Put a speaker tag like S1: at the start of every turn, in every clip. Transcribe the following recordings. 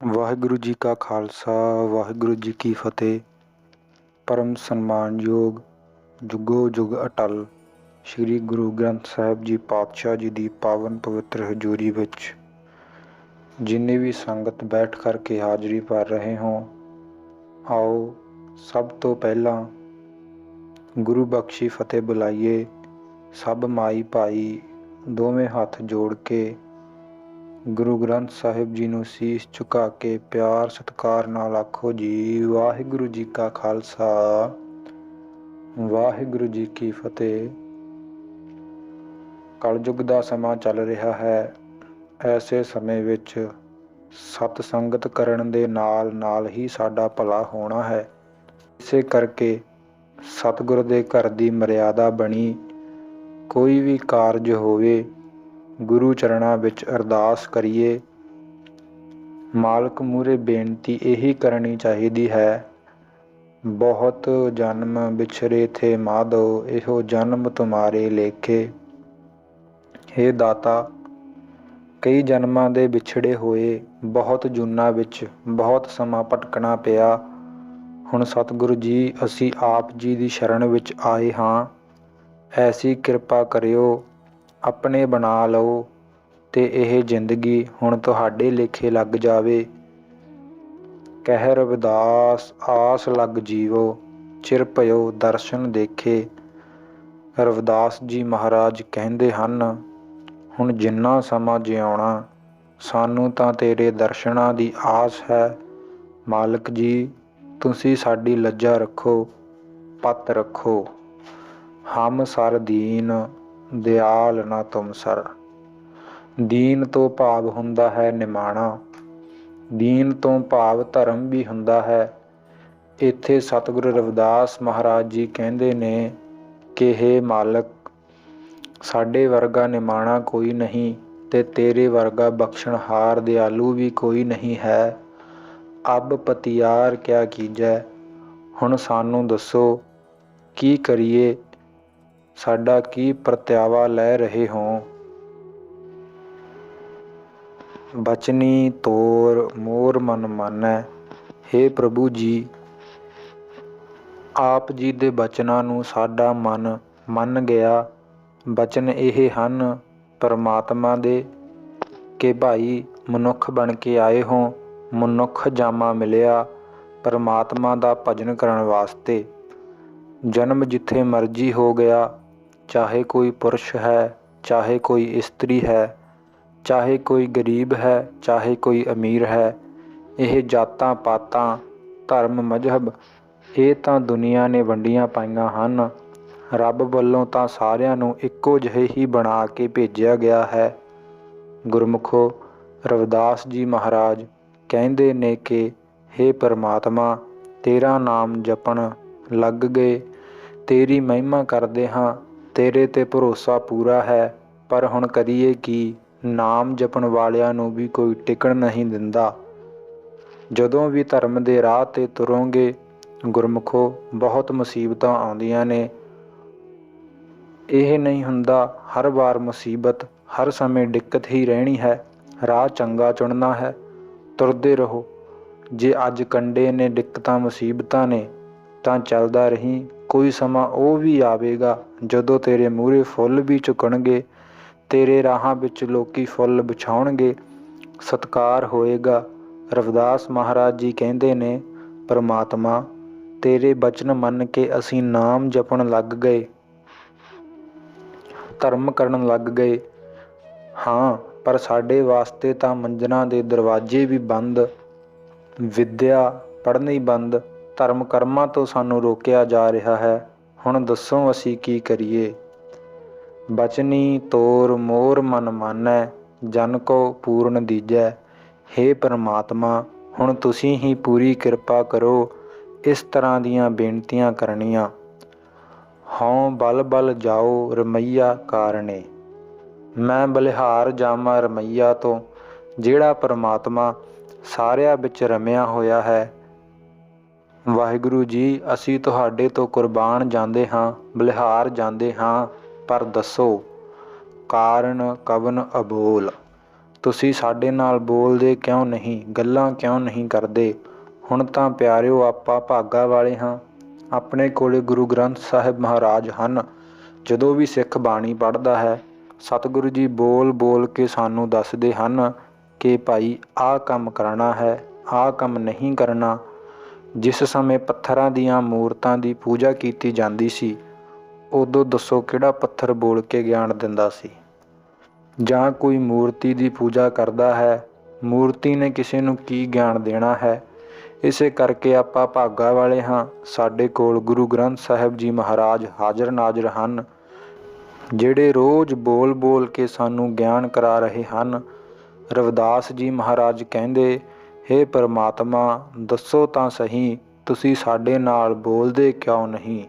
S1: ਵਾਹਿਗੁਰੂ ਜੀ ਕਾ ਖਾਲਸਾ, ਵਾਹਿਗੁਰੂ ਜੀ ਕੀ ਫਤਿਹ। ਪਰਮ ਸਨਮਾਨਯੋਗ, ਜੁਗੋ ਜੁਗ ਅਟਲ, ਸ੍ਰੀ ਗੁਰੂ ਗ੍ਰੰਥ ਸਾਹਿਬ ਜੀ ਪਾਤਸ਼ਾਹ ਜੀ ਦੀ ਪਾਵਨ ਪਵਿੱਤਰ ਹਜ਼ੂਰੀ ਵਿੱਚ ਜਿੰਨੇ ਵੀ ਸੰਗਤ ਬੈਠ ਕਰਕੇ ਹਾਜ਼ਰੀ ਭਰ ਰਹੇ ਹੋ, ਆਓ ਸਭ ਤੋਂ ਪਹਿਲਾਂ ਗੁਰੂ ਬਖਸ਼ੀ ਫਤਿਹ ਬੁਲਾਈਏ। ਸਭ ਮਾਈ ਭਾਈ ਦੋਵੇਂ ਹੱਥ ਜੋੜ ਕੇ ਗੁਰੂ ਗ੍ਰੰਥ ਸਾਹਿਬ ਜੀ ਨੂੰ ਸੀਸ ਝੁਕਾ ਕੇ ਪਿਆਰ ਸਤਿਕਾਰ ਨਾਲ ਆਖੋ ਜੀ, ਵਾਹਿਗੁਰੂ ਜੀ ਕਾ ਖਾਲਸਾ। ਵਾਹਿਗੁਰੂ ਜੀ ਕੀ ਫਤਿਹ। ਕਲਯੁਗ ਦਾ ਸਮਾਂ ਚੱਲ ਰਿਹਾ ਹੈ। ਐਸੇ ਸਮੇਂ ਵਿੱਚ ਸਤ ਸੰਗਤ ਕਰਨ ਦੇ ਨਾਲ ਨਾਲ ਹੀ ਸਾਡਾ ਭਲਾ ਹੋਣਾ ਹੈ। ਇਸੇ ਕਰਕੇ ਸਤਿਗੁਰ ਦੇ ਘਰ ਦੀ ਮਰਿਆਦਾ ਬਣੀ। ਕੋਈ ਵੀ ਕਾਰਜ ਹੋਵੇ ਗੁਰੂ ਚਰਣਾ ਵਿੱਚ ਅਰਦਾਸ ਕਰੀਏ। ਮਾਲਕ ਮੂਰੇ ਬੇਨਤੀ ਇਹੀ ਕਰਨੀ ਚਾਹੀਦੀ ਹੈ, ਬਹੁਤ ਜਨਮ ਵਿਛਰੇ ਥੇ ਮਾਧੋ, ਇਹੋ ਜਨਮ ਤੁਮਾਰੇ ਲੇਖੇ। हे ਦਾਤਾ, ਕਈ ਜਨਮਾਂ ਦੇ ਵਿਛੜੇ ਹੋਏ, ਬਹੁਤ ਜੁਨਾ ਵਿੱਚ, ਬਹੁਤ ਸਮਾਂ ਭਟਕਣਾ ਪਿਆ। ਹੁਣ ਸਤਿਗੁਰੂ ਜੀ, ਅਸੀਂ ਆਪ ਜੀ ਦੀ ਸ਼ਰਨ ਵਿੱਚ ਆਏ ਹਾਂ। ਐਸੀ ਕਿਰਪਾ ਕਰਿਓ ਆਪਣੇ ਬਣਾ ਲਓ ਤੇ ਇਹ ਜ਼ਿੰਦਗੀ ਹੁਣ ਤੁਹਾਡੇ ਲੇਖੇ ਲੱਗ ਜਾਵੇ। ਕਹਿ ਰਵਿਦਾਸ ਆਸ ਲੱਗ ਜੀਵੋ, ਚਿਰ ਭਇਓ ਦਰਸ਼ਨ ਦੇਖੇ। ਰਵਿਦਾਸ ਜੀ ਮਹਾਰਾਜ ਕਹਿੰਦੇ ਹਨ, ਹੁਣ ਜਿੰਨਾ ਸਮਾਂ ਜਿਉਣਾ, ਸਾਨੂੰ ਤਾਂ ਤੇਰੇ ਦਰਸ਼ਨਾਂ ਦੀ ਆਸ ਹੈ। ਮਾਲਕ ਜੀ, ਤੁਸੀਂ ਸਾਡੀ ਲੱਜਾ ਰੱਖੋ, ਪਤ ਰੱਖੋ। ਹਮ ਸਰਦੀਨ ਦਿਆਲ ਨਾ ਤੁਮ ਸਰ। ਦੀਨ ਤੋਂ ਭਾਵ ਹੁੰਦਾ ਹੈ ਨਿਮਾਣਾ। ਦੀਨ ਤੋਂ ਭਾਵ ਧਰਮ ਵੀ ਹੁੰਦਾ ਹੈ। ਇੱਥੇ ਸਤਿਗੁਰੂ ਰਵਿਦਾਸ ਮਹਾਰਾਜ ਜੀ ਕਹਿੰਦੇ ਨੇ ਕਿ हे ਮਾਲਕ, ਸਾਡੇ ਵਰਗਾ ਨਿਮਾਣਾ ਕੋਈ ਨਹੀਂ ਤੇ ਤੇਰੇ ਵਰਗਾ ਬਖਸ਼ਣਹਾਰ ਦਿਆਲੂ ਵੀ ਕੋਈ ਨਹੀਂ ਹੈ। ਅਬ ਪਤਿਆਰ ਕਿਆ ਕੀਜੈ? ਹੁਣ ਸਾਨੂੰ ਦੱਸੋ, ਕੀ ਕਰੀਏ? ਸਾਡਾ ਕੀ ਪ੍ਰਤਿਆਵਾ ਲੈ ਰਹੇ ਹੋ? ਬਚਨੀ ਤੋਰ ਮੋਰ ਮਨ ਮਾਨੈ। हे ਪ੍ਰਭੂ ਜੀ, ਆਪ ਜੀ ਦੇ ਬਚਨਾਂ ਨੂੰ ਸਾਡਾ ਮਨ ਮੰਨ ਗਿਆ। ਬਚਨ ਇਹ ਹਨ, ਪਰਮਾਤਮਾ ਦੇ ਕਿ ਭਾਈ ਮਨੁੱਖ ਬਣ ਕੇ ਆਏ ਹੋ। ਮਨੁੱਖ ਜਾਮਾ ਮਿਲਿਆ, ਪਰਮਾਤਮਾ ਦਾ ਭਜਨ ਕਰਨ ਵਾਸਤੇ। ਜਨਮ ਜਿੱਥੇ ਮਰਜ਼ੀ ਹੋ ਗਿਆ ਚਾਹੇ ਕੋਈ ਪੁਰਸ਼ ਹੈ, ਚਾਹੇ ਕੋਈ ਇਸਤਰੀ ਹੈ, ਚਾਹੇ ਕੋਈ ਗਰੀਬ ਹੈ, ਚਾਹੇ ਕੋਈ ਅਮੀਰ ਹੈ, ਇਹ ਜਾਤਾਂ ਪਾਤਾਂ, ਧਰਮ ਮਜਹਬ, ਇਹ ਤਾਂ ਦੁਨੀਆ ਨੇ ਵੰਡੀਆਂ ਪਾਈਆਂ ਹਨ। ਰੱਬ ਵੱਲੋਂ ਤਾਂ ਸਾਰਿਆਂ ਨੂੰ ਇੱਕੋ ਜਿਹੇ ਹੀ ਬਣਾ ਕੇ ਭੇਜਿਆ ਗਿਆ ਹੈ। ਗੁਰਮੁਖੋ, ਰਵਿਦਾਸ ਜੀ ਮਹਾਰਾਜ ਕਹਿੰਦੇ ਨੇ ਕਿ हे ਪਰਮਾਤਮਾ, ਤੇਰਾ ਨਾਮ ਜਪਣ ਲੱਗ ਗਏ, ਤੇਰੀ ਮਹਿਮਾ ਕਰਦੇ ਹਾਂ ਤੇਰੇ ਤੇ ਭਰੋਸਾ ਪੂਰਾ ਹੈ, ਪਰ ਹੁਣ ਕਰੀਏ ਕੀ? ਨਾਮ ਜਪਣ ਵਾਲਿਆਂ ਨੂੰ ਵੀ ਕੋਈ ਟਿਕਣ ਨਹੀਂ ਦਿੰਦਾ। ਜਦੋਂ ਵੀ ਧਰਮ ਦੇ ਰਾਹ ਤੇ ਤੁਰੋਂਗੇ, ਗੁਰਮੁਖੋ, ਬਹੁਤ ਮੁਸੀਬਤਾਂ ਆਉਂਦੀਆਂ ਨੇ। ਇਹ ਨਹੀਂ ਹੁੰਦਾ, ਹਰ ਵਾਰ ਮੁਸੀਬਤ, ਹਰ ਸਮੇਂ ਦਿੱਕਤ ਹੀ ਰਹਿਣੀ ਹੈ। ਰਾਹ ਚੰਗਾ ਚੁਣਨਾ ਹੈ, ਤੁਰਦੇ ਰਹੋ। ਜੇ ਅੱਜ ਕੰਡੇ ਨੇ ਦਿੱਕਤਾਂ, ਮੁਸੀਬਤਾਂ ਨੇ, ਤਾਂ ਚੱਲਦਾ ਰਹੀਂ। ਕੋਈ ਸਮਾਂ ਉਹ ਵੀ ਆਵੇਗਾ ਜਦੋਂ ਤੇਰੇ ਮੂਹਰੇ ਫੁੱਲ ਵੀ ਝੁਕਣਗੇ, ਤੇਰੇ ਰਾਹਾਂ ਵਿੱਚ ਲੋਕੀ ਫੁੱਲ ਵਿਛਾਉਣਗੇ। ਸਤਕਾਰ ਹੋਏਗਾ। ਰਵਿਦਾਸ ਮਹਾਰਾਜ ਜੀ ਕਹਿੰਦੇ ਨੇ, ਪਰਮਾਤਮਾ, ਤੇਰੇ ਬਚਨ ਮੰਨ ਕੇ ਅਸੀਂ ਨਾਮ ਜਪਣ ਲੱਗ ਗਏ। ਧਰਮ ਕਰਨ ਲੱਗ ਗਏ। ਹਾਂ, ਪਰ ਸਾਡੇ ਵਾਸਤੇ ਤਾਂ ਮੰਜਨਾਂ ਦੇ ਦਰਵਾਜ਼ੇ ਵੀ ਬੰਦ। ਵਿਦਿਆ ਪੜ੍ਹਨੀ ਬੰਦ। ਧਰਮ ਕਰਮਾਂ ਤੋਂ ਸਾਨੂੰ ਰੋਕਿਆ ਜਾ ਰਿਹਾ ਹੈ। ਹੁਣ ਦੱਸੋ ਅਸੀਂ ਕੀ ਕਰੀਏ? ਬਚਨੀ, ਤੋਰ, ਮੋਰ ਮਨ ਮਾਨੈ, ਜਨ ਕੋ ਪੂਰਨ ਦੀਜੈ। हे ਪਰਮਾਤਮਾ, ਹੁਣ ਤੁਸੀਂ ਹੀ ਪੂਰੀ ਕਿਰਪਾ ਕਰੋ, ਇਸ ਤਰ੍ਹਾਂ ਦੀਆਂ ਬੇਨਤੀਆਂ ਕਰਨੀਆਂ। ਹਉ ਬਲ ਬਲ ਜਾਓ ਰਮਈਆ ਕਾਰਣੇ ਮੈਂ ਬਲਿਹਾਰ ਜਾਵਾਂ ਰਮਈਆ ਤੋਂ, ਜਿਹੜਾ ਪਰਮਾਤਮਾ ਸਾਰਿਆਂ ਵਿੱਚ ਰਮਿਆ ਹੋਇਆ ਹੈ। ਵਾਹਿਗੁਰੂ ਜੀ, ਅਸੀਂ ਤੁਹਾਡੇ ਤੋਂ ਕੁਰਬਾਨ ਜਾਂਦੇ ਹਾਂ, ਬਲਿਹਾਰ ਜਾਂਦੇ ਹਾਂ, ਪਰ ਦੱਸੋ, ਕਾਰਨ ਕਵਨ ਅਬੋਲ? ਤੁਸੀਂ ਸਾਡੇ ਨਾਲ ਬੋਲਦੇ ਕਿਉਂ ਨਹੀਂ, ਗੱਲਾਂ ਕਿਉਂ ਨਹੀਂ ਕਰਦੇ? ਹੁਣ ਤਾਂ ਪਿਆਰਿਓ, ਆਪਾਂ ਭਾਗਾ ਵਾਲੇ ਹਾਂ। ਆਪਣੇ ਕੋਲੇ ਗੁਰੂ ਗ੍ਰੰਥ ਸਾਹਿਬ ਮਹਾਰਾਜ ਹਨ। ਜਦੋਂ ਵੀ ਸਿੱਖ ਬਾਣੀ ਪੜ੍ਹਦਾ ਹੈ, ਸਤਿਗੁਰੂ ਜੀ ਬੋਲ ਬੋਲ ਕੇ ਸਾਨੂੰ ਦੱਸਦੇ ਹਨ ਕਿ ਭਾਈ, ਆਹ ਕੰਮ ਕਰਨਾ ਹੈ, ਆਹ ਕੰਮ ਨਹੀਂ ਕਰਨਾ। ਜਿਸ ਸਮੇਂ ਪੱਥਰਾਂ ਦੀਆਂ ਮੂਰਤਾਂ ਦੀ ਪੂਜਾ ਕੀਤੀ ਜਾਂਦੀ ਸੀ, ਉਦੋਂ ਦੱਸੋ ਕਿਹੜਾ ਪੱਥਰ ਬੋਲ ਕੇ ਗਿਆਨ ਦਿੰਦਾ ਸੀ? ਜਾਂ ਕੋਈ ਮੂਰਤੀ ਦੀ ਪੂਜਾ ਕਰਦਾ ਹੈ? ਮੂਰਤੀ ਨੇ ਕਿਸੇ ਨੂੰ ਕੀ ਗਿਆਨ ਦੇਣਾ ਹੈ? ਇਸੇ ਕਰਕੇ ਆਪਾਂ ਭਾਗਾ ਵਾਲੇ ਹਾਂ। ਸਾਡੇ ਕੋਲ ਗੁਰੂ ਗ੍ਰੰਥ ਸਾਹਿਬ ਜੀ ਮਹਾਰਾਜ ਹਾਜ਼ਰ ਨਾਜ਼ਰ ਹਨ, ਜਿਹੜੇ ਰੋਜ਼ ਬੋਲ ਬੋਲ ਕੇ ਸਾਨੂੰ ਗਿਆਨ ਕਰਾ ਰਹੇ ਹਨ। ਰਵਿਦਾਸ ਜੀ ਮਹਾਰਾਜ ਕਹਿੰਦੇ हे ਪਰਮਾਤਮਾ, ਦੱਸੋ ਤਾਂ ਸਹੀ, ਤੁਸੀਂ ਸਾਡੇ ਨਾਲ ਬੋਲਦੇ ਕਿਉਂ ਨਹੀਂ?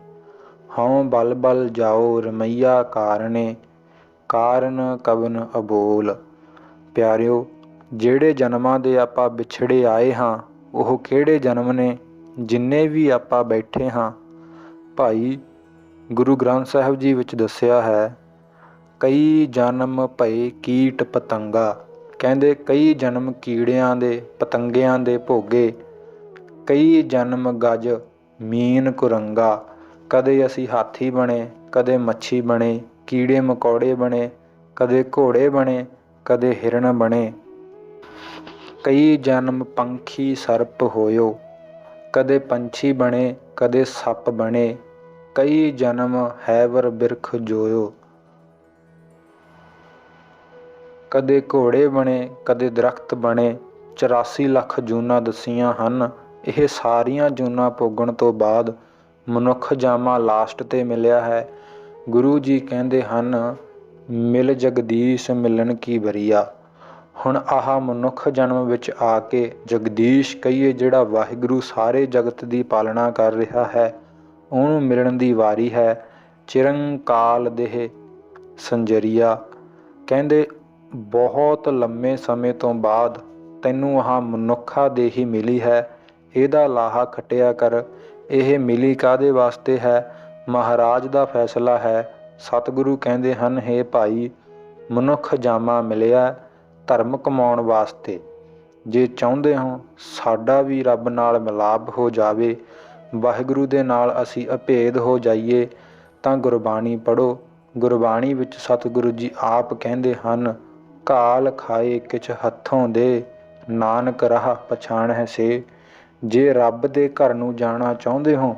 S1: ਹਉ ਬਲ ਬਲ ਜਾਓ ਰਮਈਆ ਕਾਰਨੇ, ਕਾਰਨ ਕਵਨ ਅਬੋਲ। ਪਿਆਰਿਓ, ਜਿਹੜੇ ਜਨਮਾਂ ਦੇ ਆਪਾਂ ਵਿਛੜੇ ਆਏ ਹਾਂ, ਉਹ ਕਿਹੜੇ ਜਨਮ ਨੇ, ਜਿੰਨੇ ਵੀ ਆਪਾਂ ਬੈਠੇ ਹਾਂ? ਭਾਈ, ਗੁਰੂ ਗ੍ਰੰਥ ਸਾਹਿਬ ਜੀ ਵਿੱਚ ਦੱਸਿਆ ਹੈ, ਕਈ ਜਨਮ ਭਏ ਕੀਟ ਪਤੰਗਾ। ਕਹਿੰਦੇ ਕਈ ਜਨਮ ਕੀੜਿਆਂ ਦੇ ਪਤੰਗਿਆਂ ਦੇ ਭੋਗੇ, ਕਈ ਜਨਮ ਗਜ ਮੀਨ ਕੁਰੰਗਾ। ਕਦੇ ਅਸੀਂ ਹਾਥੀ ਬਣੇ, ਕਦੇ ਮੱਛੀ ਬਣੇ, ਕੀੜੇ ਮਕੌੜੇ ਬਣੇ, ਕਦੇ ਘੋੜੇ ਬਣੇ, ਕਦੇ ਹਿਰਣ ਬਣੇ। ਕਈ ਜਨਮ ਪੰਖੀ ਸਰਪ ਹੋਇਓ, ਕਦੇ ਪੰਛੀ ਬਣੇ, ਕਦੇ ਸੱਪ ਬਣੇ, ਕਈ ਜਨਮ ਹੈਵਰ ਬਿਰਖ ਜੋਇਓ। ਕਦੇ ਘੋੜੇ ਬਣੇ, ਕਦੇ ਦਰਖਤ ਬਣੇ 84 ਲੱਖ ਜੂਨਾਂ ਦਸੀਆਂ ਹਨ। ਇਹ ਸਾਰੀਆਂ ਜੂਨਾਂ ਭੋਗਣ ਤੋਂ ਬਾਅਦ ਮਨੁੱਖ ਜਾਮਾ ਲਾਸਟ ਤੇ ਮਿਲਿਆ ਹੈ। ਗੁਰੂ ਜੀ ਕਹਿੰਦੇ ਹਨ, ਮਿਲ ਜਗਦੀਸ਼ ਮਿਲਣ ਕੀ ਬਰੀਆ? ਹੁਣ ਆਹ ਮਨੁੱਖ ਜਨਮ ਵਿੱਚ ਆ ਕੇ ਜਗਦੀਸ਼ ਕਹੀਏ ਜਿਹੜਾ ਵਾਹਿਗੁਰੂ ਸਾਰੇ ਜਗਤ ਦੀ ਪਾਲਣਾ ਕਰ ਰਿਹਾ ਹੈ, ਉਹਨੂੰ ਮਿਲਣ ਦੀ ਵਾਰੀ ਹੈ। ਚਿਰੰਕਾਲ ਦੇਹ ਸੰਜਰੀਆ। ਕਹਿੰਦੇ ਬਹੁਤ ਲੰਮੇ ਸਮੇਂ ਤੋਂ ਬਾਅਦ ਤੈਨੂੰ ਆਹ ਮਨੁੱਖਾ ਦੇਹੀ ਮਿਲੀ ਹੈ, ਇਹਦਾ ਲਾਹਾ ਖਟਿਆ ਕਰ। ਇਹ ਮਿਲੀ ਕਾਦੇ ਵਾਸਤੇ ਹੈ? ਮਹਾਰਾਜ ਦਾ ਫੈਸਲਾ ਹੈ। ਸਤਿਗੁਰੂ ਕਹਿੰਦੇ ਹਨ हे ਭਾਈ, ਮਨੁੱਖ ਜਾਮਾ ਮਿਲਿਆ ਧਰਮ ਕਮਾਉਣ ਵਾਸਤੇ। ਜੇ ਚਾਹੁੰਦੇ ਹੋ ਸਾਡਾ ਵੀ ਰੱਬ ਨਾਲ ਮਿਲਾਪ ਹੋ ਜਾਵੇ, ਵਾਹਿਗੁਰੂ ਦੇ ਨਾਲ ਅਸੀਂ ਅਭੇਦ ਹੋ ਜਾਈਏ, ਤਾਂ ਗੁਰਬਾਣੀ ਪੜੋ ਗੁਰਬਾਣੀ ਵਿੱਚ ਸਤਿਗੁਰੂ ਜੀ ਆਪ ਕਹਿੰਦੇ ਹਨ ਕਾਲ ਖਾਏ ਕਿਛ ਹੱਥੋਂ ਦੇ, ਨਾਨਕ ਰਾਹ ਪਛਾਣ ਹੈ ਸੇ। ਜੇ ਰੱਬ ਦੇ ਘਰ ਨੂੰ ਜਾਣਾ ਚਾਹੁੰਦੇ ਹੋ,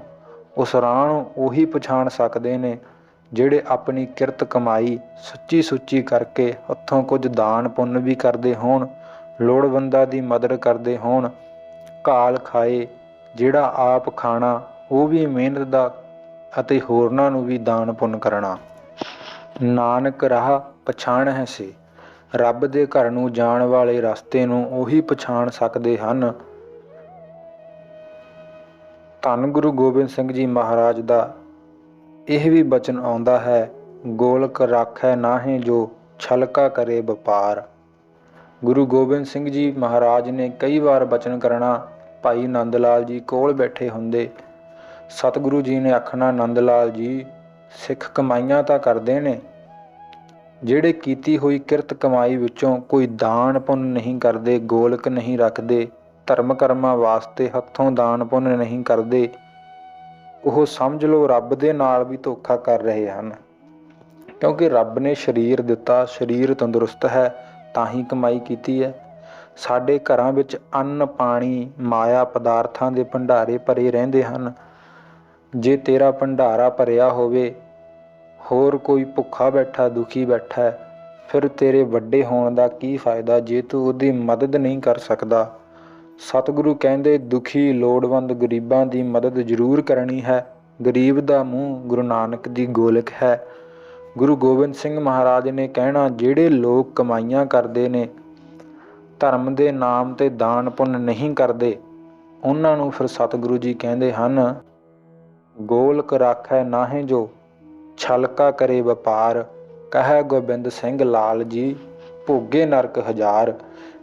S1: ਉਸ ਰਾਹ ਨੂੰ ਉਹੀ ਪਛਾਣ ਸਕਦੇ ਨੇ, ਜਿਹੜੇ ਆਪਣੀ ਕਿਰਤ ਕਮਾਈ ਸੱਚੀ ਸੁੱਚੀ ਕਰਕੇ ਹੱਥੋਂ ਕੁਝ ਦਾਨ ਪੁੰਨ ਵੀ ਕਰਦੇ ਹੋਣ, ਲੋੜਵੰਦਾਂ ਦੀ ਮਦਦ ਕਰਦੇ ਹੋਣ। ਕਾਲ ਖਾਏ, ਜਿਹੜਾ ਆਪ ਖਾਣਾ, ਉਹ ਵੀ ਮਿਹਨਤ ਦਾ ਅਤੇ ਹੋਰਨਾਂ ਨੂੰ ਵੀ ਦਾਨ ਪੁੰਨ ਕਰਨਾ। ਨਾਨਕ ਰਾਹ ਪਛਾਣ ਹੈ ਸੇ। ਰੱਬ ਦੇ ਘਰ ਨੂੰ ਜਾਣ ਵਾਲੇ ਰਸਤੇ ਨੂੰ ਉਹੀ ਪਛਾਣ ਸਕਦੇ ਹਨ। ਧੰਨ ਗੁਰੂ ਗੋਬਿੰਦ ਸਿੰਘ ਜੀ ਮਹਾਰਾਜ ਦਾ ਇਹ ਵੀ ਬਚਨ ਆਉਂਦਾ ਹੈ, ਗੋਲਕ ਰਾਖੈ ਨਾਹੇ ਜੋ ਛਲਕਾ ਕਰੇ ਵਪਾਰ। ਗੁਰੂ ਗੋਬਿੰਦ ਸਿੰਘ ਜੀ ਮਹਾਰਾਜ ਨੇ ਕਈ ਵਾਰ ਬਚਨ ਕਰਨਾ ਭਾਈ ਨੰਦ ਲਾਲ ਜੀ ਕੋਲ ਬੈਠੇ ਹੁੰਦੇ। ਸਤਿਗੁਰੂ ਜੀ ਨੇ ਆਖਣਾ ਨੰਦ ਲਾਲ ਜੀ, ਸਿੱਖ ਕਮਾਈਆਂ ਤਾਂ ਕਰਦੇ ਨੇ ਜਿਹੜੇ ਕੀਤੀ ਹੋਈ ਕਿਰਤ ਕਮਾਈ ਵਿੱਚੋਂ ਕੋਈ ਦਾਨ ਪੁੰਨ ਨਹੀਂ ਕਰਦੇ, ਗੋਲਕ ਨਹੀਂ ਰੱਖਦੇ, ਧਰਮ ਕਰਮਾਂ ਵਾਸਤੇ ਹੱਥੋਂ ਦਾਨ ਪੁੰਨ ਨਹੀਂ ਕਰਦੇ, ਉਹ ਸਮਝ ਲਓ ਰੱਬ ਦੇ ਨਾਲ ਵੀ ਧੋਖਾ ਕਰ ਰਹੇ ਹਨ। ਕਿਉਂਕਿ ਰੱਬ ਨੇ ਸਰੀਰ ਦਿੱਤਾ, ਸਰੀਰ ਤੰਦਰੁਸਤ ਹੈ, ਤਾਂ ਹੀ ਕਮਾਈ ਕੀਤੀ ਹੈ। ਸਾਡੇ ਘਰਾਂ ਵਿੱਚ ਅੰਨ, ਪਾਣੀ, ਮਾਇਆ ਪਦਾਰਥਾਂ ਦੇ ਭੰਡਾਰੇ ਭਰੇ ਰਹਿੰਦੇ ਹਨ। ਜੇ ਤੇਰਾ ਭੰਡਾਰਾ ਭਰਿਆ ਹੋਵੇ ਹੋਰ ਕੋਈ ਭੁੱਖਾ ਬੈਠਾ, ਦੁਖੀ ਬੈਠਾ ਹੈ, ਫਿਰ ਤੇਰੇ ਵੱਡੇ ਹੋਣ ਦਾ ਕੀ ਫਾਇਦਾ ਜੇ ਤੂੰ ਉਹਦੀ ਮਦਦ ਨਹੀਂ ਕਰ ਸਕਦਾ? ਸਤਿਗੁਰੂ ਕਹਿੰਦੇ, ਦੁਖੀ, ਲੋੜਵੰਦ ਗਰੀਬਾਂ ਦੀ ਮਦਦ ਜ਼ਰੂਰ ਕਰਨੀ ਹੈ। ਗਰੀਬ ਦਾ ਮੂੰਹ ਗੁਰੂ ਨਾਨਕ ਦੀ ਗੋਲਕ ਹੈ। ਗੁਰੂ ਗੋਬਿੰਦ ਸਿੰਘ ਮਹਾਰਾਜ ਨੇ ਕਹਿਣਾ, ਜਿਹੜੇ ਲੋਕ ਕਮਾਈਆਂ ਕਰਦੇ ਨੇ, ਧਰਮ ਦੇ ਨਾਮ ਤੇ ਦਾਨ ਪੁੰਨ ਨਹੀਂ ਕਰਦੇ, ਉਹਨਾਂ ਨੂੰ ਫਿਰ ਸਤਿਗੁਰੂ ਜੀ ਕਹਿੰਦੇ ਹਨ, ਗੋਲਕ ਰਾਖੈ ਨਾਹੇ ਜੋ ਛਲਕਾ ਕਰੇ ਵਪਾਰ, ਕਹੈ ਗੋਬਿੰਦ ਸਿੰਘ ਲਾਲ ਜੀ, ਭੋਗੇ ਨਰਕ ਹਜ਼ਾਰ,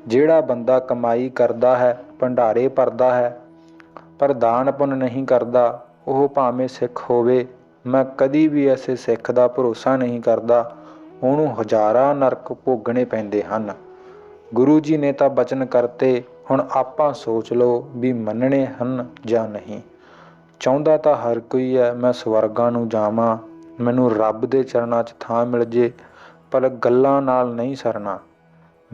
S1: ਜਿਹੜਾ ਬੰਦਾ ਕਮਾਈ ਕਰਦਾ ਹੈ, ਭੰਡਾਰੇ ਭਰਦਾ ਹੈ, ਪਰ ਦਾਨ ਪੁੰਨ ਨਹੀਂ ਕਰਦਾ, ਉਹ ਭਾਵੇਂ ਸਿੱਖ ਹੋਵੇ, ਮੈਂ ਕਦੀ ਵੀ ਐਸੇ ਸਿੱਖ ਦਾ ਭਰੋਸਾ ਨਹੀਂ ਕਰਦਾ, ਉਹਨੂੰ ਹਜ਼ਾਰਾਂ ਨਰਕ ਭੋਗਣੇ ਪੈਂਦੇ ਹਨ। ਗੁਰੂ ਜੀ ਨੇ ਤਾਂ ਬਚਨ ਕਰਤੇ, ਹੁਣ ਆਪਾਂ ਸੋਚ ਲਓ ਵੀ ਮੰਨਣੇ ਹਨ ਜਾਂ ਨਹੀਂ। ਚਾਹੁੰਦਾ ਤਾਂ ਹਰ ਕੋਈ ਹੈ, ਮੈਂ ਸਵਰਗਾਂ ਨੂੰ ਜਾਵਾਂ ਮੈਨੂੰ ਰੱਬ ਦੇ ਚਰਨਾਂ 'ਚ ਥਾਂ ਮਿਲ ਜੇ, ਪਰ ਗੱਲਾਂ ਨਾਲ ਨਹੀਂ ਸਰਨਾ।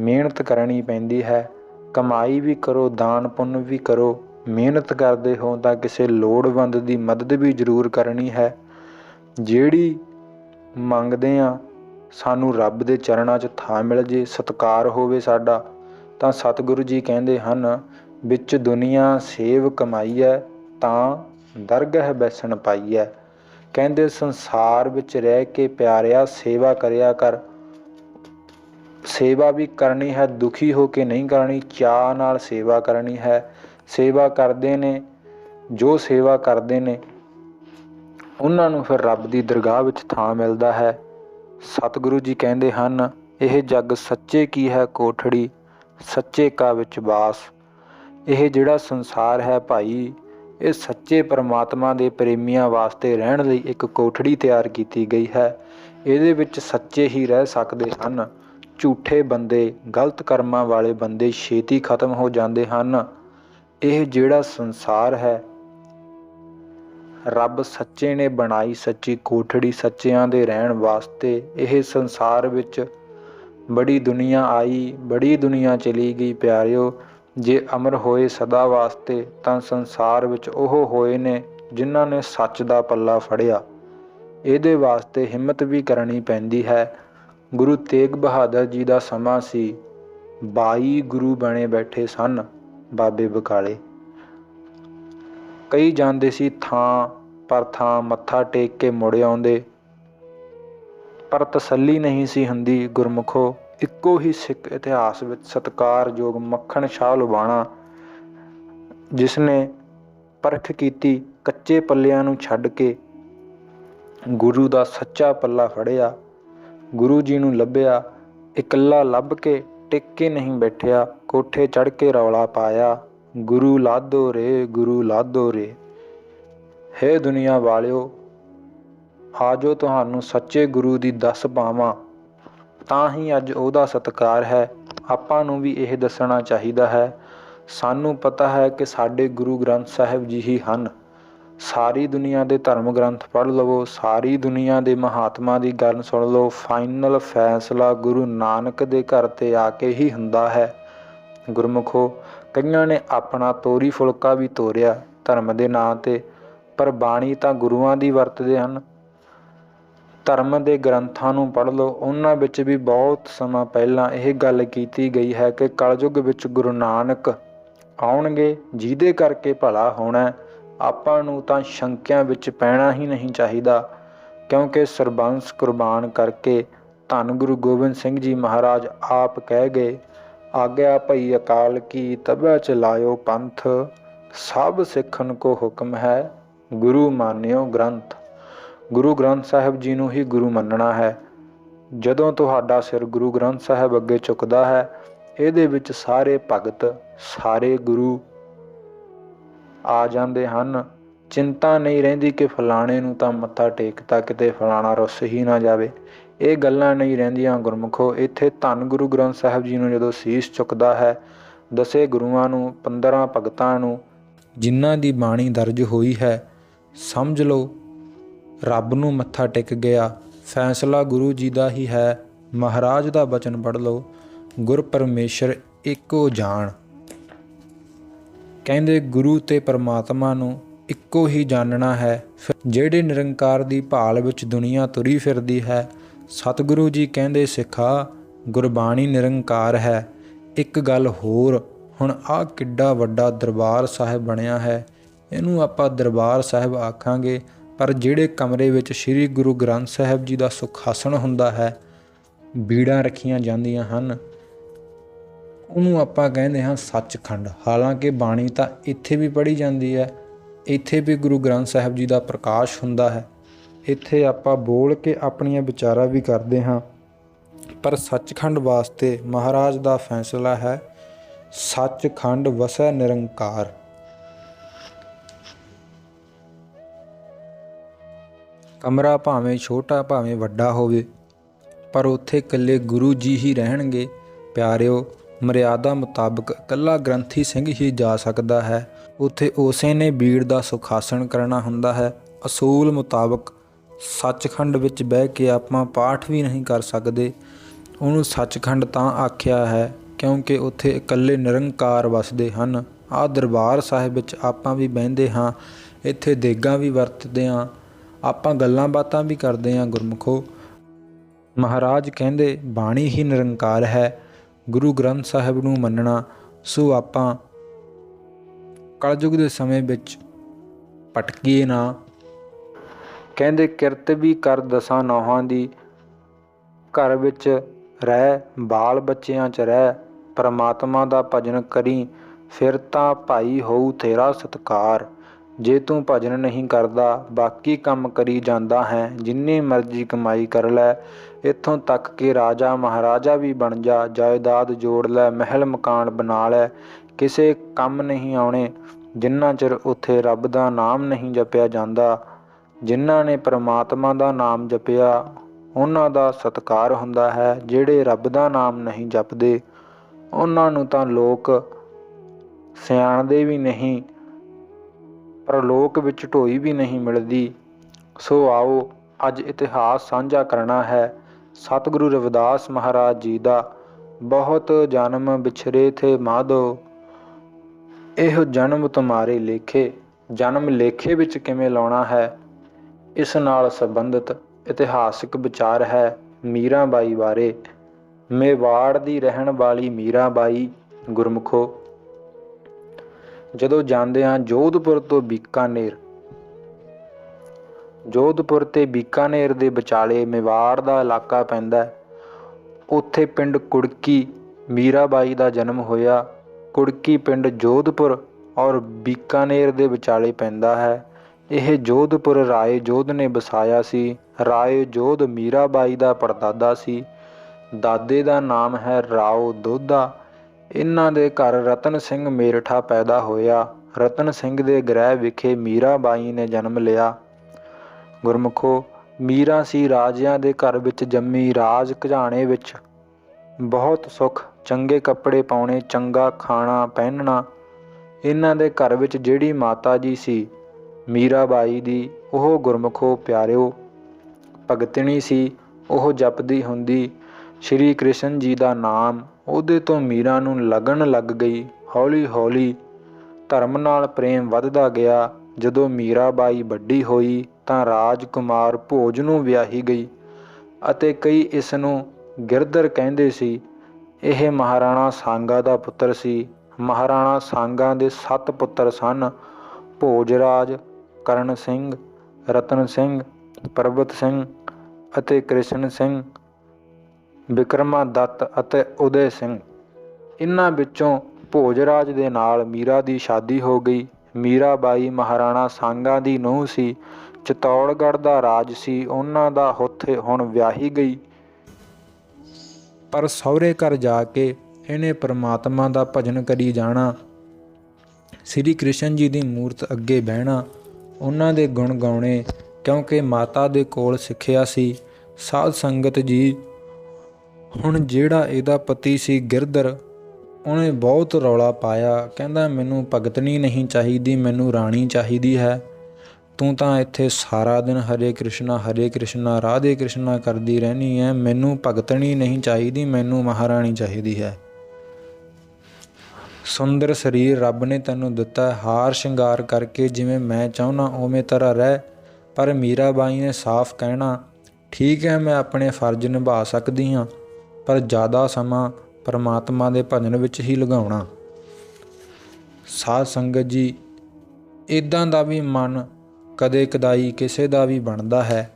S1: ਮਿਹਨਤ ਕਰਨੀ ਪੈਂਦੀ ਹੈ। ਕਮਾਈ ਵੀ ਕਰੋ, ਦਾਨ ਪੁੰਨ ਵੀ ਕਰੋ। ਮਿਹਨਤ ਕਰਦੇ ਹੋ ਤਾਂ ਕਿਸੇ ਲੋੜਵੰਦ ਦੀ ਮਦਦ ਵੀ ਜ਼ਰੂਰ ਕਰਨੀ ਹੈ। ਜਿਹੜੀ ਮੰਗਦੇ ਆ, ਸਾਨੂੰ ਰੱਬ ਦੇ ਚਰਨਾਂ 'ਚ ਥਾਂ ਮਿਲ ਜੇ, ਸਤਕਾਰ ਹੋਵੇ ਸਾਡਾ, ਤਾਂ ਸਤਿਗੁਰੂ ਜੀ ਕਹਿੰਦੇ ਹਨ, ਵਿੱਚ ਦੁਨੀਆ ਸੇਵ ਕਮਾਈ ਹੈ, ਤਾਂ ਦਰਗਹ ਬੈਸਣ ਪਾਈ ਹੈ। ਕਹਿੰਦੇ ਸੰਸਾਰ ਵਿੱਚ ਰਹਿ ਕੇ ਪਿਆਰਿਆ, ਸੇਵਾ ਕਰਿਆ ਕਰ। ਸੇਵਾ ਵੀ ਕਰਨੀ ਹੈ, ਦੁਖੀ ਹੋ ਕੇ ਨਹੀਂ ਕਰਨੀ ਚਾਹ ਨਾਲ ਸੇਵਾ ਕਰਨੀ ਹੈ। ਸੇਵਾ ਕਰਦੇ ਨੇ, ਜੋ ਸੇਵਾ ਕਰਦੇ ਨੇ, ਉਹਨਾਂ ਨੂੰ ਫਿਰ ਰੱਬ ਦੀ ਦਰਗਾਹ ਵਿੱਚ ਥਾਂ ਮਿਲਦਾ ਹੈ। ਸਤਿਗੁਰੂ ਜੀ ਕਹਿੰਦੇ ਹਨ, ਇਹ ਜੱਗ ਸੱਚੇ ਕੀ ਹੈ, ਕੋਠੜੀ? ਸੱਚੇ ਕਾ ਵਿੱਚ ਵਾਸ। ਇਹ ਜਿਹੜਾ ਸੰਸਾਰ ਹੈ ਭਾਈ ਇਹ ਸੱਚੇ ਪਰਮਾਤਮਾ ਦੇ ਪ੍ਰੇਮੀਆਂ ਵਾਸਤੇ ਰਹਿਣ ਲਈ ਇੱਕ ਕੋਠੜੀ ਤਿਆਰ ਕੀਤੀ ਗਈ ਹੈ। ਇਹਦੇ ਵਿੱਚ ਸੱਚੇ ਹੀ ਰਹਿ ਸਕਦੇ ਹਨ। ਝੂਠੇ ਬੰਦੇ, ਗਲਤ ਕਰਮਾਂ ਵਾਲੇ ਬੰਦੇ ਛੇਤੀ ਖਤਮ ਹੋ ਜਾਂਦੇ ਹਨ। ਇਹ ਜਿਹੜਾ ਸੰਸਾਰ ਹੈ, ਰੱਬ ਸੱਚੇ ਨੇ ਬਣਾਈ ਸੱਚੀ ਕੋਠੜੀ ਸੱਚਿਆਂ ਦੇ ਰਹਿਣ ਵਾਸਤੇ, ਇਹ ਸੰਸਾਰ ਵਿੱਚ ਬੜੀ ਦੁਨੀਆ ਆਈ, ਬੜੀ ਦੁਨੀਆ ਚਲੀ ਗਈ, ਪਿਆਰਿਓ। ਜੇ ਅਮਰ ਹੋਏ ਸਦਾ ਵਾਸਤੇ, ਤਾਂ ਸੰਸਾਰ ਵਿੱਚ ਉਹ ਹੋਏ ਨੇ ਜਿਨ੍ਹਾਂ ਨੇ ਸੱਚ ਦਾ ਪੱਲਾ ਫੜਿਆ। ਇਹਦੇ ਵਾਸਤੇ ਹਿੰਮਤ ਵੀ ਕਰਨੀ ਪੈਂਦੀ ਹੈ। ਗੁਰੂ ਤੇਗ ਬਹਾਦਰ ਜੀ ਦਾ ਸਮਾਂ ਸੀ। 22 ਗੁਰੂ ਬਣੇ ਬੈਠੇ ਸਨ ਬਾਬੇ ਬਕਾਲੇ। ਕਈ ਜਾਂਦੇ ਸੀ ਥਾਂ ਪਰ ਥਾਂ ਮੱਥਾ ਟੇਕ ਕੇ ਮੁੜ ਆਉਂਦੇ। ਪਰ ਤਸੱਲੀ ਨਹੀਂ ਸੀ ਹੁੰਦੀ ਗੁਰਮੁਖੋ। ਇੱਕੋ ਹੀ ਸਿੱਖ ਇਤਿਹਾਸ ਵਿੱਚ ਸਤਕਾਰਯੋਗ ਮੱਖਣ ਸ਼ਾਹ ਲੁਬਾਣਾ ਜਿਸ ਨੇ ਪਰਖ ਕੀਤੀ ਕੱਚੇ ਪੱਲਿਆਂ ਨੂੰ ਛੱਡ ਕੇ ਗੁਰੂ ਦਾ ਸੱਚਾ ਪੱਲਾ ਫੜਿਆ, ਗੁਰੂ ਜੀ ਨੂੰ ਲੱਭਿਆ, ਇਕੱਲਾ ਲੱਭ ਕੇ ਟਿਕ ਕੇ ਨਹੀਂ ਬੈਠਿਆ, ਕੋਠੇ ਚੜ ਕੇ ਰੌਲਾ ਪਾਇਆ, ਗੁਰੂ ਲਾਦੋ ਰੇ, ਗੁਰੂ ਲਾਦੋ ਰੇ। ਹੇ ਦੁਨੀਆ ਵਾਲਿਓ, ਆਜੋ ਤੁਹਾਨੂੰ ਸੱਚੇ ਗੁਰੂ ਦੀ ਦੱਸ ਪਾਵਾਂ। ਤਾਂ ਹੀ ਅੱਜ ਉਹਦਾ ਸਤਕਾਰ ਹੈ। ਆਪਾਂ ਨੂੰ ਵੀ ਇਹ ਦੱਸਣਾ ਚਾਹੀਦਾ ਹੈ। ਸਾਨੂੰ ਪਤਾ ਹੈ ਕਿ ਸਾਡੇ ਗੁਰੂ ਗ੍ਰੰਥ ਸਾਹਿਬ ਜੀ ਹੀ ਹਨ। ਸਾਰੀ ਦੁਨੀਆ ਦੇ ਧਰਮ ਗ੍ਰੰਥ ਪੜ੍ਹ ਲਵੋ। ਸਾਰੀ ਦੁਨੀਆ ਦੇ ਮਹਾਤਮਾ ਦੀ ਗੱਲ ਸੁਣ ਲਓ। ਫਾਈਨਲ ਫੈਸਲਾ ਗੁਰੂ ਨਾਨਕ ਦੇ ਘਰ ਤੇ ਆ ਕੇ ਹੀ ਹੁੰਦਾ ਹੈ। ਗੁਰਮੁਖੋ, ਕਈਆਂ ਨੇ ਆਪਣਾ ਤੋਰੀ ਫੁਲਕਾ ਵੀ ਤੋਰਿਆ ਧਰਮ ਦੇ ਨਾਂ ਤੇ, ਪਰ ਬਾਣੀ ਤਾਂ ਗੁਰੂਆਂ ਦੀ ਵਰਤਦੇ ਹਨ। ਧਰਮ ਦੇ ਗ੍ਰੰਥਾਂ ਨੂੰ ਪੜ੍ਹ ਲਓ। ਉਹਨਾਂ ਵਿੱਚ ਵੀ ਬਹੁਤ ਸਮਾਂ ਪਹਿਲਾਂ ਇਹ ਗੱਲ ਕੀਤੀ ਗਈ ਹੈ ਕਿ ਕਲਯੁੱਗ ਵਿੱਚ ਗੁਰੂ ਨਾਨਕ ਆਉਣਗੇ, ਜਿਹਦੇ ਕਰਕੇ ਭਲਾ ਹੋਣਾ ਆਪਾਂ ਨੂੰ ਤਾਂ ਸ਼ੰਕਿਆਂ ਵਿੱਚ ਪੈਣਾ ਹੀ ਨਹੀਂ ਚਾਹੀਦਾ, ਕਿਉਂਕਿ ਸਰਬੰਸ ਕੁਰਬਾਨ ਕਰਕੇ ਧੰਨ ਗੁਰੂ ਗੋਬਿੰਦ ਸਿੰਘ ਜੀ ਮਹਾਰਾਜ ਆਪ ਕਹਿ ਗਏ, ਆਗਿਆ ਭਈ ਅਕਾਲ ਕੀ ਤਬੈ ਚਲਾਇਓ ਪੰਥ, ਸਭ ਸਿੱਖਣ ਕੋ ਹੁਕਮ ਹੈ, ਗੁਰੂ ਮਾਨਿਓ ਗ੍ਰੰਥ। ਗੁਰੂ ਗ੍ਰੰਥ ਸਾਹਿਬ ਜੀ ਨੂੰ ਹੀ ਗੁਰੂ ਮੰਨਣਾ ਹੈ। ਜਦੋਂ ਤੁਹਾਡਾ ਸਿਰ ਗੁਰੂ ਗ੍ਰੰਥ ਸਾਹਿਬ ਅੱਗੇ ਝੁਕਦਾ ਹੈ, ਇਹਦੇ ਵਿੱਚ ਸਾਰੇ ਭਗਤ, ਸਾਰੇ ਗੁਰੂ ਆ ਜਾਂਦੇ ਹਨ। ਚਿੰਤਾ ਨਹੀਂ ਰਹਿੰਦੀ ਕਿ ਫਲਾਣੇ ਨੂੰ ਤਾਂ ਮੱਥਾ ਟੇਕਤਾ ਕਿਤੇ ਫਲਾਣਾ ਰੁੱਸ ਹੀ ਨਾ ਜਾਵੇ। ਇਹ ਗੱਲਾਂ ਨਹੀਂ ਰਹਿੰਦੀਆਂ, ਗੁਰਮੁਖੋ, ਇੱਥੇ ਧੰਨ ਗੁਰੂ ਗ੍ਰੰਥ ਸਾਹਿਬ ਜੀ ਨੂੰ ਜਦੋਂ ਸੀਸ ਚੁੱਕਦਾ ਹੈ, ਦਸੇ ਗੁਰੂਆਂ ਨੂੰ 15 ਭਗਤਾਂ ਨੂੰ, ਜਿਨ੍ਹਾਂ ਦੀ ਬਾਣੀ ਦਰਜ ਹੋਈ ਹੈ, ਸਮਝ ਲਓ ਰੱਬ ਨੂੰ ਮੱਥਾ ਟੇਕ ਗਿਆ। ਫੈਸਲਾ ਗੁਰੂ ਜੀ ਦਾ ਹੀ ਹੈ। ਮਹਾਰਾਜ ਦਾ ਬਚਨ ਪੜ ਲਓ। ਗੁਰ ਪਰਮੇਸ਼ਰ ਇੱਕੋ ਜਾਣ। ਕਹਿੰਦੇ, ਗੁਰੂ ਤੇ ਪਰਮਾਤਮਾ ਨੂੰ ਇੱਕੋ ਹੀ ਜਾਣਨਾ ਹੈ। ਫਿਰ ਜਿਹੜੇ ਨਿਰੰਕਾਰ ਦੀ ਭਾਲ ਵਿੱਚ ਦੁਨੀਆ ਤੁਰੀ ਫਿਰਦੀ ਹੈ, ਸਤਿਗੁਰੂ ਜੀ ਕਹਿੰਦੇ, ਸਿੱਖਾ, ਗੁਰਬਾਣੀ ਨਿਰੰਕਾਰ ਹੈ। ਇੱਕ ਗੱਲ ਹੋਰ, ਹੁਣ ਆ ਕਿੱਡਾ ਵੱਡਾ ਦਰਬਾਰ ਸਾਹਿਬ ਬਣਿਆ ਹੈ। ਇਹਨੂੰ ਆਪਾਂ ਦਰਬਾਰ ਸਾਹਿਬ ਆਖਾਂਗੇ। ਪਰ ਜਿਹੜੇ ਕਮਰੇ ਵਿੱਚ ਸ੍ਰੀ ਗੁਰੂ ਗ੍ਰੰਥ ਸਾਹਿਬ ਜੀ ਦਾ ਸੁਖਾਸਣ ਹੁੰਦਾ ਹੈ, ਬੀੜਾਂ ਰੱਖੀਆਂ ਜਾਂਦੀਆਂ ਹਨ, ਉਹਨੂੰ ਆਪਾਂ ਕਹਿੰਦੇ ਹਾਂ ਸੱਚਖੰਡ। ਹਾਲਾਂਕਿ ਬਾਣੀ ਤਾਂ ਇੱਥੇ ਵੀ ਪੜ੍ਹੀ ਜਾਂਦੀ ਹੈ, ਇੱਥੇ ਵੀ ਗੁਰੂ ਗ੍ਰੰਥ ਸਾਹਿਬ ਜੀ ਦਾ ਪ੍ਰਕਾਸ਼ ਹੁੰਦਾ ਹੈ। ਇੱਥੇ ਆਪਾਂ ਬੋਲ ਕੇ ਆਪਣੀਆਂ ਵਿਚਾਰਾਂ ਵੀ ਕਰਦੇ ਹਾਂ। ਪਰ ਸੱਚਖੰਡ ਵਾਸਤੇ ਮਹਾਰਾਜ ਦਾ ਫੈਸਲਾ ਹੈ, ਸੱਚਖੰਡ ਵਸੈ ਨਿਰੰਕਾਰ। ਕਮਰਾ ਭਾਵੇਂ ਛੋਟਾ, ਭਾਵੇਂ ਵੱਡਾ ਹੋਵੇ, ਪਰ ਉੱਥੇ ਇਕੱਲੇ ਗੁਰੂ ਜੀ ਹੀ ਰਹਿਣਗੇ। ਪਿਆਰਿਓ, ਮਰਿਆਦਾ ਮੁਤਾਬਕ ਇਕੱਲਾ ਗ੍ਰੰਥੀ ਸਿੰਘ ਹੀ ਜਾ ਸਕਦਾ ਹੈ। ਉੱਥੇ ਉਸੇ ਨੇ ਬੀੜ ਦਾ ਸੁਖਾਸਨ ਕਰਨਾ ਹੁੰਦਾ ਹੈ। ਅਸੂਲ ਮੁਤਾਬਕ ਸੱਚਖੰਡ ਵਿੱਚ ਬਹਿ ਕੇ ਆਪਾਂ ਪਾਠ ਵੀ ਨਹੀਂ ਕਰ ਸਕਦੇ। ਉਹਨੂੰ ਸੱਚਖੰਡ ਤਾਂ ਆਖਿਆ ਹੈ, ਕਿਉਂਕਿ ਉੱਥੇ ਇਕੱਲੇ ਨਿਰੰਕਾਰ ਵਸਦੇ ਹਨ। ਆ ਦਰਬਾਰ ਸਾਹਿਬ ਵਿੱਚ ਆਪਾਂ ਵੀ ਬਹਿੰਦੇ ਹਾਂ, ਇੱਥੇ ਦੇਗਾਂ ਵੀ ਵਰਤਦੇ ਹਾਂ। ਆਪਾਂ ਗੱਲਾਂ ਬਾਤਾਂ ਵੀ ਕਰਦੇ ਹਾਂ ਗੁਰਮੁਖੋ। ਮਹਾਰਾਜ ਕਹਿੰਦੇ, ਬਾਣੀ ਹੀ ਨਿਰੰਕਾਰ ਹੈ। ਗੁਰੂ ਗ੍ਰੰਥ ਸਾਹਿਬ ਨੂੰ ਮੰਨਣਾ, ਸੋ ਆਪਾਂ ਕਲਯੁਗ ਦੇ ਸਮੇਂ ਵਿੱਚ ਪਟਕੀਏ ਨਾ। ਕਹਿੰਦੇ, ਕਿਰਤ ਵੀ ਕਰ ਦਸਾਂ ਨੌਹਾਂ ਦੀ। ਘਰ ਵਿੱਚ ਰਹਿ, ਬਾਲ ਬੱਚਿਆਂ 'ਚ ਰਹਿ, ਪਰਮਾਤਮਾ ਦਾ ਭਜਨ ਕਰੀ, ਫਿਰ ਤਾਂ ਭਾਈ ਹੋਊ ਤੇਰਾ ਸਤਕਾਰ। ਜੇ ਤੂੰ ਭਜਨ ਨਹੀਂ ਕਰਦਾ, ਬਾਕੀ ਕੰਮ ਕਰੀ ਜਾਂਦਾ ਹੈ, ਜਿੰਨੀ ਮਰਜ਼ੀ ਕਮਾਈ ਕਰ ਲੈ। ਇੱਥੋਂ ਤੱਕ ਕਿ ਰਾਜਾ ਮਹਾਰਾਜਾ ਵੀ ਬਣ ਜਾ, ਜਾਇਦਾਦ ਜੋੜ ਲੈ, ਮਹਿਲ ਮਕਾਨ ਬਣਾ ਲੈ। ਕਿਸੇ ਕੰਮ ਨਹੀਂ ਆਉਣੇ, ਜਿੰਨਾ ਚਿਰ ਉੱਥੇ ਰੱਬ ਦਾ ਨਾਮ ਨਹੀਂ ਜਪਿਆ ਜਾਂਦਾ। ਜਿਨ੍ਹਾਂ ਨੇ ਪ੍ਰਮਾਤਮਾ ਦਾ ਨਾਮ ਜਪਿਆ, ਉਹਨਾਂ ਦਾ ਸਤਕਾਰ ਹੁੰਦਾ ਹੈ, ਜਿਹੜੇ ਰੱਬ ਦਾ ਨਾਮ ਨਹੀਂ ਜਪਦੇ। ਉਹਨਾਂ ਨੂੰ ਤਾਂ ਲੋਕ ਸਿਆਣਦੇ ਵੀ ਨਹੀਂ। ਪਰ ਲੋਕ ਵਿੱਚ ਢੋਈ ਵੀ ਨਹੀਂ ਮਿਲਦੀ। ਸੋ ਆਓ, ਅੱਜ ਇਤਿਹਾਸ ਸਾਂਝਾ ਕਰਨਾ ਹੈ। ਸਤਿਗੁਰੂ ਰਵਿਦਾਸ ਮਹਾਰਾਜ ਜੀ ਦਾ ਬਹੁਤ ਜਨਮ ਵਿਛਰੇ ਥੇ ਮਾਧੋ। ਇਹ ਜਨਮ ਤੁਮਾਰੇ ਲੇਖੇ। ਜਨਮ ਲੇਖੇ ਵਿੱਚ ਕਿਵੇਂ ਲਾਉਣਾ ਹੈ? ਇਸ ਨਾਲ ਸੰਬੰਧਿਤ ਇਤਿਹਾਸਿਕ ਵਿਚਾਰ ਹੈ ਮੀਰਾਬਾਈ ਬਾਰੇ। ਮੇਵਾੜ ਦੀ ਰਹਿਣ ਵਾਲੀ ਮੀਰਾਬਾਈ, ਗੁਰਮੁਖੋ ਜਦੋਂ ਜਾਂਦੇ ਹਾਂ ਜੋਧਪੁਰ ਤੋਂ ਬੀਕਾਨੇਰ। ਜੋਧਪੁਰ ਤੇ ਬੀਕਾਨੇਰ ਦੇ ਵਿਚਾਲੇ ਮੇਵਾੜ ਦਾ ਇਲਾਕਾ ਪੈਂਦਾ ਉੱਥੇ ਪਿੰਡ ਕੁੜਕੀ ਮੀਰਾਬਾਈ ਦਾ ਜਨਮ ਹੋਇਆ। ਕੁੜਕੀ ਪਿੰਡ ਜੋਧਪੁਰ ਔਰ ਬੀਕਾਨੇਰ ਦੇ ਵਿਚਾਲੇ ਪੈਂਦਾ ਹੈ। ਇਹ ਜੋਧਪੁਰ ਰਾਏ ਜੋਧ ਨੇ ਵਸਾਇਆ ਸੀ। ਰਾਏ ਜੋਧ ਮੀਰਾਬਾਈ ਦਾ ਪੜਦਾਦਾ ਸੀ। ਦਾਦੇ ਦਾ ਨਾਮ ਹੈ ਰਾਓ ਦੋਧਾ। ਇਹਨਾਂ ਦੇ ਘਰ ਰਤਨ ਸਿੰਘ ਮੇਰਠਾ ਪੈਦਾ ਹੋਇਆ। ਰਤਨ ਸਿੰਘ ਦੇ ਗ੍ਰਹਿ ਵਿਖੇ ਮੀਰਾਬਾਈ ਨੇ ਜਨਮ ਲਿਆ। ਗੁਰਮੁਖੋ, ਮੀਰਾ ਸੀ ਰਾਜਿਆਂ ਦੇ ਘਰ ਵਿੱਚ ਜੰਮੀ ਰਾਜ ਘਜਾਣੇ ਵਿੱਚ। ਬਹੁਤ ਸੁੱਖ, ਚੰਗੇ ਕੱਪੜੇ ਪਾਉਣੇ, ਚੰਗਾ ਖਾਣਾ, ਪਹਿਨਣਾ। ਇਹਨਾਂ ਦੇ ਘਰ ਵਿੱਚ ਜਿਹੜੀ ਮਾਤਾ ਜੀ ਸੀ ਮੀਰਾਬਾਈ ਦੀ, ਉਹ ਗੁਰਮੁਖੋ ਪਿਆਰਿਓ। ਭਗਤਣੀ ਸੀ, ਉਹ ਜਪਦੀ ਹੁੰਦੀ। ਸ਼੍ਰੀ ਕ੍ਰਿਸ਼ਨ ਜੀ ਦਾ ਨਾਮ ਉਹਦੇ ਤੋਂ ਮੀਰਾ ਨੂੰ ਲੱਗਣ ਲੱਗ ਗਈ। ਹੌਲੀ ਹੌਲੀ ਧਰਮ ਨਾਲ ਪ੍ਰੇਮ ਵੱਧਦਾ ਗਿਆ। ਜਦੋਂ ਮੀਰਾਬਾਈ ਵੱਡੀ ਹੋਈ ਤਾਂ ਰਾਜਕੁਮਾਰ ਭੋਜ ਨੂੰ ਵਿਆਹੀ ਗਈ ਅਤੇ ਕਈ ਇਸ ਨੂੰ ਗਿਰਦਰ ਕਹਿੰਦੇ ਸੀ। ਇਹ ਮਹਾਰਾਣਾ ਸਾਂਗਾ ਦਾ ਪੁੱਤਰ ਸੀ। ਮਹਾਰਾਣਾ ਸਾਂਗਾ ਦੇ 7 ਪੁੱਤਰ ਸਨ। ਭੋਜਰਾਜ, ਕਰਨ ਸਿੰਘ, ਰਤਨ ਸਿੰਘ ਪਰਬਤ ਸਿੰਘ ਅਤੇ ਕ੍ਰਿਸ਼ਨ ਸਿੰਘ। ਵਿਕਰਮਾ ਦੱਤ ਅਤੇ ਉਦੈ ਸਿੰਘ। ਇਨ੍ਹਾਂ ਵਿੱਚੋਂ ਭੋਜਰਾਜ ਦੇ ਨਾਲ ਮੀਰਾ ਦੀ ਸ਼ਾਦੀ ਹੋ ਗਈ। ਮੀਰਾਬਾਈ ਮਹਾਰਾਣਾ ਸਾਂਗਾ ਦੀ ਨੂੰਹ ਸੀ। ਚਤੌੜਗੜ੍ਹ ਦਾ ਰਾਜ ਸੀ। ਉਹਨਾਂ ਦਾ ਉੱਥੇ ਹੁਣ ਵਿਆਹੀ ਗਈ। ਪਰ ਸਹੁਰੇ ਘਰ ਜਾ ਕੇ ਇਹਨੇ ਪ੍ਰਮਾਤਮਾ ਦਾ ਭਜਨ ਕਰੀ ਜਾਣਾ। ਸ੍ਰੀ ਕ੍ਰਿਸ਼ਨ ਜੀ ਦੀ ਮੂਰਤ ਅੱਗੇ ਬਹਿਣਾ। ਉਹਨਾਂ ਦੇ ਗੁਣ ਗਾਉਣੇ ਕਿਉਂਕਿ ਮਾਤਾ ਦੇ ਕੋਲ ਸਿੱਖਿਆ ਸੀ। ਸਾਧ ਸੰਗਤ ਜੀ ਹੁਣ ਜਿਹੜਾ ਇਹਦਾ ਪਤੀ ਸੀ ਗਿਰਦਰ ਉਹਨੇ ਬਹੁਤ ਰੌਲਾ ਪਾਇਆ। ਕਹਿੰਦਾ, ਮੈਨੂੰ ਭਗਤਣੀ ਨਹੀਂ ਚਾਹੀਦੀ, ਮੈਨੂੰ ਰਾਣੀ ਚਾਹੀਦੀ ਹੈ। ਤੂੰ ਤਾਂ ਇੱਥੇ ਸਾਰਾ ਦਿਨ ਹਰੇ ਕ੍ਰਿਸ਼ਨਾ ਹਰੇ ਕ੍ਰਿਸ਼ਨਾ, ਰਾਧੇ ਕ੍ਰਿਸ਼ਨਾ ਕਰਦੀ ਰਹਿਣੀ ਹੈ ਮੈਨੂੰ ਭਗਤਣੀ ਨਹੀਂ ਚਾਹੀਦੀ, ਮੈਨੂੰ ਮਹਾਰਾਣੀ ਚਾਹੀਦੀ ਹੈ। ਸੁੰਦਰ ਸਰੀਰ ਰੱਬ ਨੇ ਤੈਨੂੰ ਦਿੱਤਾ ਹਾਰ ਸ਼ਿੰਗਾਰ ਕਰਕੇ ਜਿਵੇਂ ਮੈਂ ਚਾਹੁੰਨਾ, ਉਵੇਂ ਤਰ੍ਹਾਂ ਰਹਿ। ਪਰ ਮੀਰਾਬਾਈ ਨੇ ਸਾਫ਼ ਕਹਿਣਾ, ਠੀਕ ਹੈ, ਮੈਂ ਆਪਣੇ ਫਰਜ਼ ਨਿਭਾ ਸਕਦੀ ਹਾਂ। ਪਰ ਜ਼ਿਆਦਾ ਸਮਾਂ ਪਰਮਾਤਮਾ ਦੇ ਭਜਨ ਵਿੱਚ ਹੀ ਲਗਾਉਣਾ। ਸਾਧ ਸੰਗਤ ਜੀ ਇਦਾਂ ਦਾ ਵੀ ਮਨ ਕਦੇ ਕਦਾਈ ਕਿਸੇ ਦਾ ਵੀ ਬਣਦਾ ਹੈ।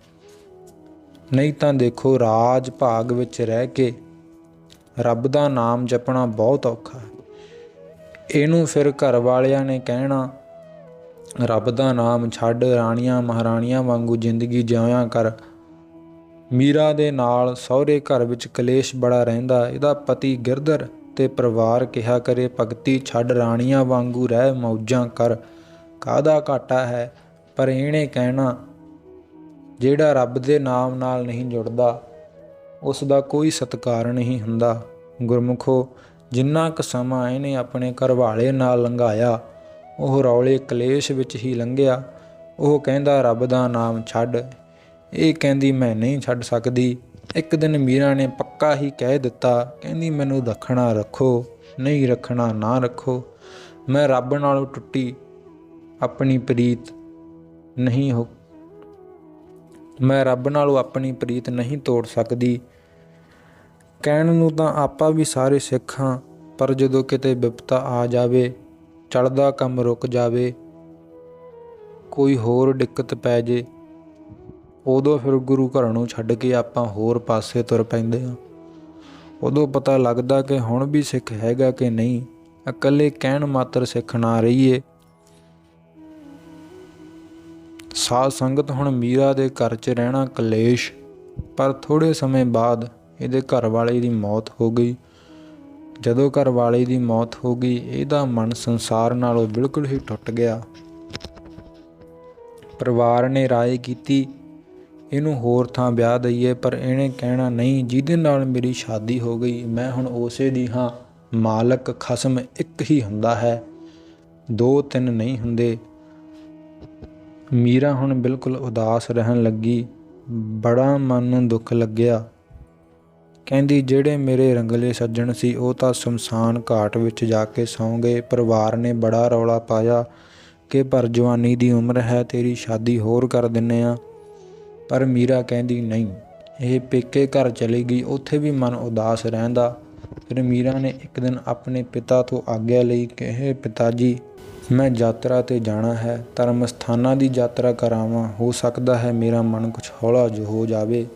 S1: ਨਹੀਂ ਤਾਂ ਦੇਖੋ ਰਾਜ ਭਾਗ ਵਿੱਚ ਰਹਿ ਕੇ ਰੱਬ ਦਾ ਨਾਮ ਜਪਣਾ ਬਹੁਤ ਔਖਾ ਹੈ। ਇਹਨੂੰ ਫਿਰ ਘਰ ਵਾਲਿਆਂ ਨੇ ਕਹਿਣਾ, ਰੱਬ ਦਾ ਨਾਮ ਛੱਡ, ਰਾਣੀਆਂ ਮਹਾਰਾਣੀਆਂ ਵਾਂਗੂ ਜ਼ਿੰਦਗੀ ਜਿਉਇਆ ਕਰ ਮੀਰਾ ਦੇ ਨਾਲ ਸਹੁਰੇ ਘਰ ਵਿੱਚ ਕਲੇਸ਼ ਬੜਾ ਰਹਿੰਦਾ, ਇਹਦਾ ਪਤੀ ਗਿਰਧਰ ਤੇ ਪਰਿਵਾਰ ਕਿਹਾ ਕਰੇ, ਭਗਤੀ ਛੱਡ ਰਾਣੀਆਂ ਵਾਂਗੂ ਰਹਿ ਮੌਜਾਂ ਕਰ। ਕਾਦਾ ਘਾਟਾ ਹੈ? ਪਰ ਇਹਨੇ ਕਹਿਣਾ, ਜਿਹੜਾ ਰੱਬ ਦੇ ਨਾਮ ਨਾਲ ਨਹੀਂ ਜੁੜਦਾ, ਉਸ ਦਾ ਕੋਈ ਸਤਕਾਰ ਨਹੀਂ ਹੁੰਦਾ। ਗੁਰਮੁਖੋ, ਜਿੰਨਾ ਕੁ ਸਮਾਂ ਇਹਨੇ ਆਪਣੇ ਘਰਵਾਲੇ ਨਾਲ ਲੰਘਾਇਆ, ਉਹ ਰੌਲੇ ਕਲੇਸ਼ ਵਿੱਚ ਹੀ ਲੰਘਿਆ। ਉਹ ਕਹਿੰਦਾ, ਰੱਬ ਦਾ ਨਾਮ ਛੱਡ। ਇਹ ਕਹਿੰਦੀ, ਮੈਂ ਨਹੀਂ ਛੱਡ ਸਕਦੀ। ਇੱਕ ਦਿਨ ਮੀਰਾ ਨੇ ਪੱਕਾ ਹੀ ਕਹਿ ਦਿੱਤਾ, ਕਹਿੰਦੀ, ਮੈਨੂੰ ਰੱਖਣਾ ਰੱਖੋ, ਨਹੀਂ ਰੱਖਣਾ ਨਾ ਰੱਖੋ। ਮੈਂ ਰੱਬ ਨਾਲੋਂ ਟੁੱਟੀ, ਆਪਣੀ ਪ੍ਰੀਤ ਨਹੀਂ ਹੋ ਮੈਂ ਰੱਬ ਨਾਲੋਂ ਆਪਣੀ ਪ੍ਰੀਤ ਨਹੀਂ ਤੋੜ ਸਕਦੀ। ਕਹਿਣ ਨੂੰ ਤਾਂ ਆਪਾਂ ਵੀ ਸਾਰੇ ਸਿੱਖ ਹਾਂ, ਪਰ ਜਦੋਂ ਕਿਤੇ ਵਿਪਤਾ ਆ ਜਾਵੇ ਚੜਦਾ ਕੰਮ ਰੁਕ ਜਾਵੇ, ਕੋਈ ਹੋਰ ਦਿੱਕਤ ਪੈ ਜੇ ਉਦੋਂ ਫਿਰ ਗੁਰੂ ਘਰ ਨੂੰ ਛੱਡ ਕੇ ਆਪਾਂ ਹੋਰ ਪਾਸੇ ਤੁਰ ਪੈਂਦੇ ਹਾਂ। ਉਦੋਂ ਪਤਾ ਲੱਗਦਾ ਕਿ ਹੁਣ ਵੀ ਸਿੱਖ ਹੈਗਾ ਕਿ ਨਹੀਂ, ਇਕੱਲੇ ਕਹਿਣ ਮਾਤਰ ਸਿੱਖ ਨਾ ਰਹੀਏ। ਸਾਧ ਸੰਗਤ ਹੁਣ ਮੀਰਾ ਦੇ ਘਰ 'ਚ ਰਹਿਣਾ ਕਲੇਸ਼, ਪਰ ਥੋੜੇ ਸਮੇਂ ਬਾਅਦ ਇਹਦੇ ਘਰ ਵਾਲੇ ਦੀ ਮੌਤ ਹੋ ਗਈ। ਜਦੋਂ ਘਰ ਵਾਲੇ ਦੀ ਮੌਤ ਹੋ ਗਈ, ਇਹਦਾ ਮਨ ਸੰਸਾਰ ਨਾਲੋਂ ਬਿਲਕੁਲ ਹੀ ਟੁੱਟ ਗਿਆ। ਪਰਿਵਾਰ ਨੇ ਰਾਏ ਕੀਤੀ ਇਹਨੂੰ ਹੋਰ ਥਾਂ ਵਿਆਹ ਦਈਏ, ਪਰ ਇਹਨੇ ਕਹਿਣਾ ਨਹੀਂ, ਜਿਹਦੇ ਨਾਲ ਮੇਰੀ ਸ਼ਾਦੀ ਹੋ ਗਈ, ਮੈਂ ਹੁਣ ਉਸੇ ਦੀ ਹਾਂ। ਮਾਲਕ ਖਸਮ ਇੱਕ ਹੀ ਹੁੰਦਾ ਹੈ, ਦੋ ਤਿੰਨ ਨਹੀਂ ਹੁੰਦੇ। ਮੀਰਾ ਹੁਣ ਬਿਲਕੁਲ ਉਦਾਸ ਰਹਿਣ ਲੱਗੀ, ਬੜਾ ਮਨ ਨੂੰ ਦੁੱਖ ਲੱਗਿਆ। ਕਹਿੰਦੀ, ਜਿਹੜੇ ਮੇਰੇ ਰੰਗਲੇ ਸੱਜਣ ਸੀ, ਉਹ ਤਾਂ ਸ਼ਮਸ਼ਾਨ ਘਾਟ ਵਿੱਚ ਜਾ ਕੇ ਸੌਂ ਗਏ। ਪਰਿਵਾਰ ਨੇ ਬੜਾ ਰੌਲਾ ਪਾਇਆ ਕਿ ਪਰ ਜਵਾਨੀ ਦੀ ਉਮਰ ਹੈ, ਤੇਰੀ ਸ਼ਾਦੀ ਹੋਰ ਕਰ ਦਿੰਨੇ ਆ। ਪਰ ਮੀਰਾ ਕਹਿੰਦੀ ਨਹੀਂ। ਇਹ ਪੇਕੇ ਘਰ ਚਲੀ ਗਈ, ਉੱਥੇ ਵੀ ਮਨ ਉਦਾਸ ਰਹਿੰਦਾ। ਫਿਰ ਮੀਰਾ ਨੇ ਇੱਕ ਦਿਨ ਆਪਣੇ ਪਿਤਾ ਤੋਂ ਆਗਿਆ ਲਈ ਕਿ ਇਹ ਪਿਤਾ ਜੀ ਮੈਂ ਯਾਤਰਾ ਤੇ ਜਾਣਾ ਹੈ ਧਰਮ ਸਥਾਨਾਂ ਦੀ ਯਾਤਰਾ ਕਰਾਵਾਂ। ਹੋ ਸਕਦਾ ਹੈ ਮੇਰਾ ਮਨ ਕੁਝ ਹੌਲਾ ਜੋ ਹੋ ਜਾਵੇ।